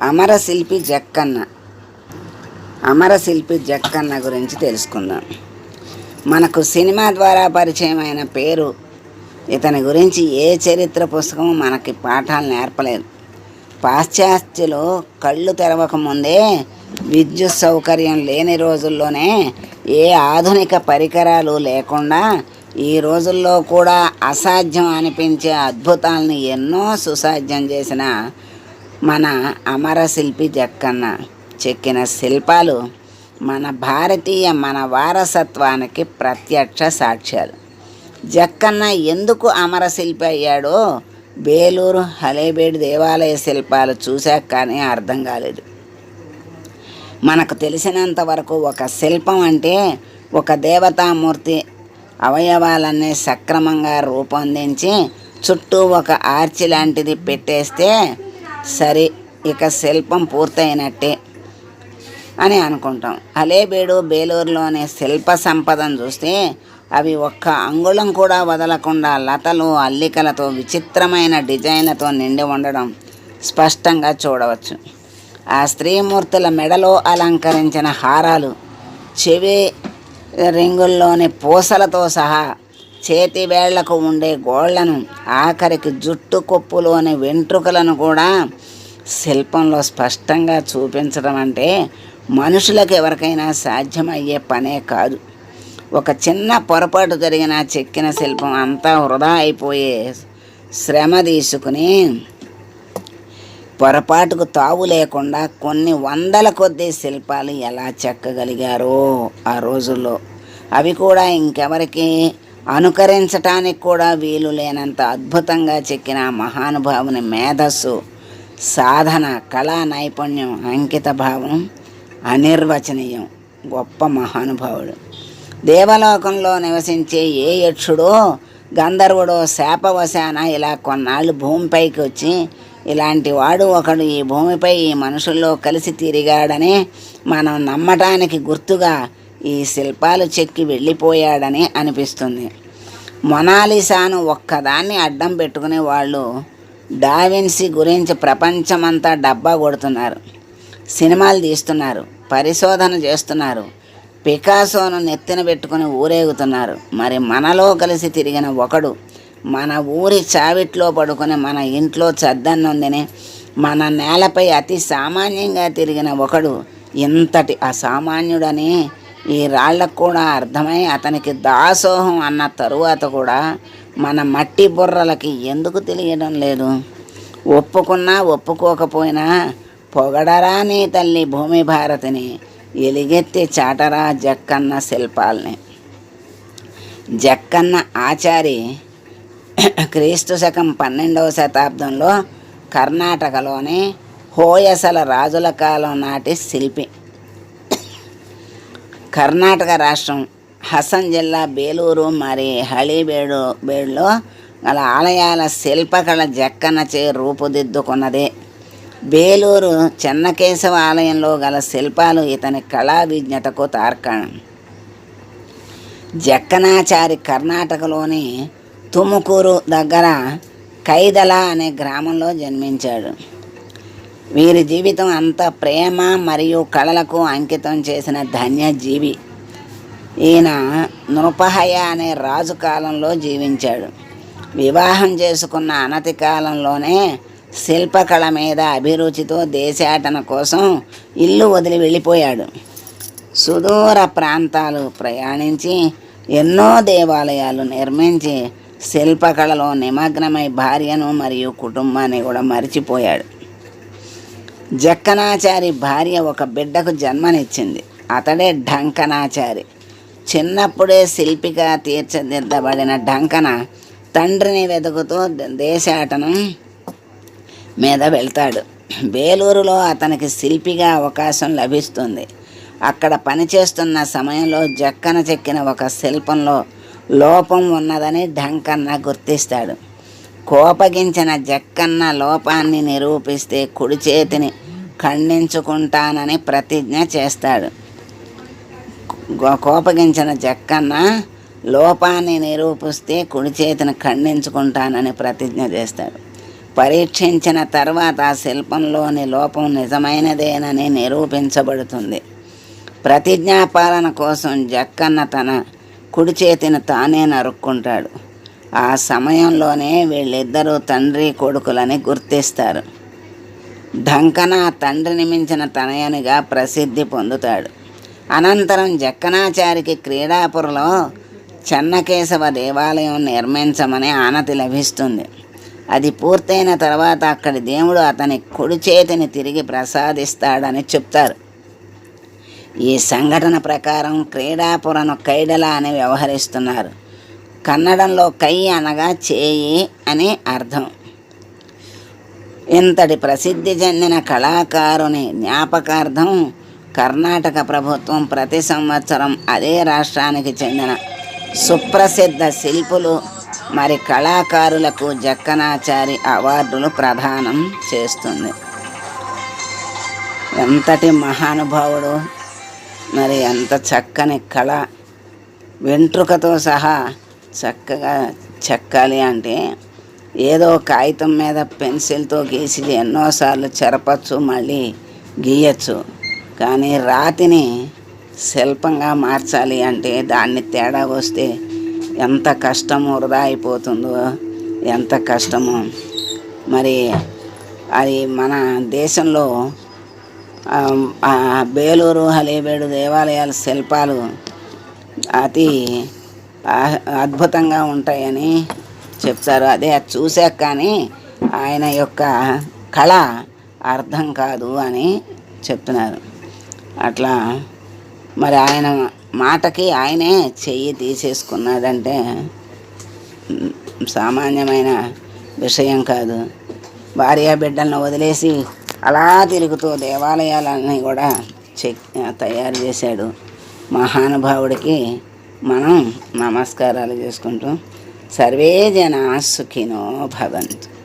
అమరశిల్పి జక్కన్న. అమరశిల్పి జక్కన్న గురించి తెలుసుకుందాం. మనకు సినిమా ద్వారా పరిచయమైన పేరు ఇతని గురించి ఏ చరిత్ర పుస్తకం మనకి పాఠాలు నేర్పలేదు. పాశ్చాత్యులు కళ్ళు తెరవక ముందే విద్యుత్ సౌకర్యం లేని రోజుల్లోనే ఏ ఆధునిక పరికరాలు లేకుండా ఈ రోజుల్లో కూడా అసాధ్యం అనిపించే అద్భుతాలని ఎన్నో సుసాధ్యం చేసిన మన అమరశిల్పి జక్కన్న చెక్కిన శిల్పాలు మన భారతీయ మన వారసత్వానికి ప్రత్యక్ష సాక్ష్యాలు. జక్కన్న ఎందుకు అమరశిల్పి అయ్యాడో బేలూరు హలేబేడు దేవాలయ శిల్పాలు చూశాక కానీ అర్థం కాలేదు. మనకు తెలిసినంత వరకు ఒక శిల్పం అంటే ఒక దేవతామూర్తి అవయవాలన్నీ సక్రమంగా రూపొందించి చుట్టూ ఒక ఆర్చి లాంటిది పెట్టేస్తే సరే ఇక శిల్పం పూర్తయినట్టే అని అనుకుంటాం. అలేబేడు బేలూరులోని శిల్ప సంపదను చూస్తే అవి ఒక్క అంగుళం కూడా వదలకుండా లతలు అల్లికలతో విచిత్రమైన డిజైన్లతో నిండి ఉండడం స్పష్టంగా చూడవచ్చు. ఆ స్త్రీమూర్తుల మెడలో అలంకరించిన హారాలు చెవి రింగుల్లోని పూసలతో సహా చేతివేళ్ళకు ఉండే గోళ్ళను ఆఖరికి జుట్టు కొప్పులోని వెంట్రుకలను కూడా శిల్పంలో స్పష్టంగా చూపించడం అంటే మనుషులకు ఎవరికైనా సాధ్యమయ్యే పనే కాదు. ఒక చిన్న పొరపాటు జరిగిన చెక్కిన శిల్పం అంతా వృధా అయిపోయే శ్రమ తీసుకుని పొరపాటుకు తావు లేకుండా కొన్ని వందల కొద్ది శిల్పాలు ఎలా చెక్కగలిగారో ఆ రోజుల్లో. అవి కూడా ఇంకెవరికి అనుకరించటానికి కూడా వీలు లేనంత అద్భుతంగా చెక్కిన మహానుభావుని మేధస్సు సాధన కళా నైపుణ్యం అంకిత భావం అనిర్వచనీయం. గొప్ప మహానుభావుడు. దేవలోకంలో నివసించే ఏ యక్షుడో గంధర్వుడో శాపవశాన ఇలా కొన్నాళ్ళు భూమిపైకి వచ్చి ఇలాంటి వాడు ఒకడు ఈ భూమిపై ఈ మనుషుల్లో కలిసి తిరిగాడని మనం నమ్మటానికి గుర్తుగా ఈ శిల్పాలు చెక్కి వెళ్ళిపోయాడని అనిపిస్తుంది. మొనాలిసాను ఒక్కదాన్ని అడ్డం పెట్టుకునే వాళ్ళు డావిన్సీ గురించి ప్రపంచమంతా డబ్బా కొడుతున్నారు. సినిమాలు తీస్తున్నారు పరిశోధన చేస్తున్నారు పికాసోను నెత్తిన పెట్టుకుని ఊరేగుతున్నారు. మరి మనలో కలిసి తిరిగిన ఒకడు మన ఊరి చావిట్లో పడుకుని మన ఇంట్లో చద్దన్నుందిని మన నేలపై అతి సామాన్యంగా తిరిగిన ఒకడు ఇంతటి అసామాన్యుడని ఈ రాళ్ళకు కూడా అర్థమై అతనికి దాసోహం అన్న తరువాత కూడా మన మట్టి బుర్రలకి ఎందుకు తెలియడం లేదు? ఒప్పుకున్నా ఒప్పుకోకపోయినా పొగడరా నీ తల్లి భూమి భారతిని? ఎలిగెత్తి చాటరా జక్కన్న శిల్పాల్ని. జక్కన్న ఆచారి క్రీస్తు శకం పన్నెండవ శతాబ్దంలో కర్ణాటకలోని హోయసల రాజుల కాలం నాటి శిల్పి. కర్ణాటక రాష్ట్రం హసన్ జిల్లా బేలూరు మరి హళీబేడు బేడులో గల ఆలయాల శిల్పకళ జక్కనచే రూపుదిద్దుకున్నది. బేలూరు చెన్నకేశవ ఆలయంలో గల శిల్పాలు ఇతని కళా విజ్ఞతకు తార్కాణం. జక్కనాచారి కర్ణాటకలోని తుముకూరు దగ్గర కైదల అనే గ్రామంలో జన్మించాడు. వీరి జీవితం అంత ప్రేమ మరియు కళలకు అంకితం చేసిన ధన్యజీవి. ఈయన నృపహయ అనే రాజు కాలంలో జీవించాడు. వివాహం చేసుకున్న అనతి కాలంలోనే శిల్పకళ మీద అభిరుచితో దేశాటన కోసం ఇల్లు వదిలి వెళ్ళిపోయాడు. సుదూర ప్రాంతాలు ప్రయాణించి ఎన్నో దేవాలయాలు నిర్మించి శిల్పకళలో నిమగ్నమై భార్యను మరియు కుటుంబాన్ని కూడా మరిచిపోయాడు. జక్కనాచారి భార్య ఒక బిడ్డకు జన్మనిచ్చింది. అతడే ఢంకనాచారి. చిన్నప్పుడే శిల్పిగా తీర్చిదిద్దబడిన ఢంకన తండ్రిని వెతుకుతూ దేశాటనం మీద వెళ్తాడు. బేలూరులో అతనికి శిల్పిగా అవకాశం లభిస్తుంది. అక్కడ పనిచేస్తున్న సమయంలో జక్కన చెక్కిన ఒక శిల్పంలో లోపం ఉన్నదని ఢంకన్న గుర్తిస్తాడు. కోపగించిన జక్కన్న లోపాన్ని నిరూపిస్తే కుడి చేతిని ఖండించుకుంటానని ప్రతిజ్ఞ చేస్తాడు. కోపగించిన జక్కన్న లోపాన్ని నిరూపిస్తే కుడి చేతిని ఖండించుకుంటానని ప్రతిజ్ఞ చేస్తాడు. పరీక్షించిన తర్వాత ఆ శిల్పంలోని లోపం నిజమైనదేనని నిరూపించబడుతుంది. ప్రతిజ్ఞాపాలన కోసం జక్కన్న తన కుడి చేతిని తానే నరుక్కుంటాడు. ఆ సమయంలోనే వీళ్ళిద్దరూ తండ్రి కొడుకులని గుర్తిస్తారు. ఢంకన తండ్రిని మించిన తనయనిగా ప్రసిద్ధి పొందుతాడు. అనంతరం జక్కనాచారికి క్రీడాపురలో చెన్నకేశవ దేవాలయం నిర్మించమని ఆనతి లభిస్తుంది. అది పూర్తయిన తర్వాత అక్కడి దేవుడు అతని కుడి చేతిని తిరిగి ప్రసాదిస్తాడని చెప్తారు. ఈ సంఘటన ప్రకారం క్రీడాపురను కైడల అని వ్యవహరిస్తున్నారు. కన్నడంలో కై అనగా చేయి అని అర్థం. ఇంతటి ప్రసిద్ధి చెందిన కళాకారుని జ్ఞాపకార్థం కర్ణాటక ప్రభుత్వం ప్రతి సంవత్సరం అదే రాష్ట్రానికి చెందిన సుప్రసిద్ధ శిల్పులు మరి కళాకారులకు జక్కనాచారి అవార్డులు ప్రదానం చేస్తుంది. ఎంతటి మహానుభావుడు మరి ఎంత చక్కని కళ. వెంట్రుకతో సహా చక్కగా చెక్కాలి అంటే ఏదో కాగితం మీద పెన్సిల్తో గీసి ఎన్నోసార్లు చెరపచ్చు మళ్ళీ గీయచ్చు. కానీ రాతిని శిల్పంగా మార్చాలి అంటే దాన్ని తేడా వస్తే ఎంత కష్టం వృధా అయిపోతుందో ఎంత కష్టమో. మరి అది మన దేశంలో బేలూరు హలేబేడు దేవాలయాల శిల్పాలు అతి అద్భుతంగా ఉంటాయని చెప్తారు. అదే అది చూశాక కానీ ఆయన యొక్క కళ అర్థం కాదు అని చెప్తున్నారు. అట్లా మరి ఆయన మాటకి ఆయనే చెయ్యి తీసేసుకున్నాడంటే సామాన్యమైన విషయం కాదు. భార్య బిడ్డలను వదిలేసి అలా తిరుగుతూ దేవాలయాలన్నీ కూడా చెక్ తయారు చేశాడు. మహానుభావుడికి మనం నమస్కారాలు చేసుకుంటూ సర్వే జనా సుఖినో భవంతు.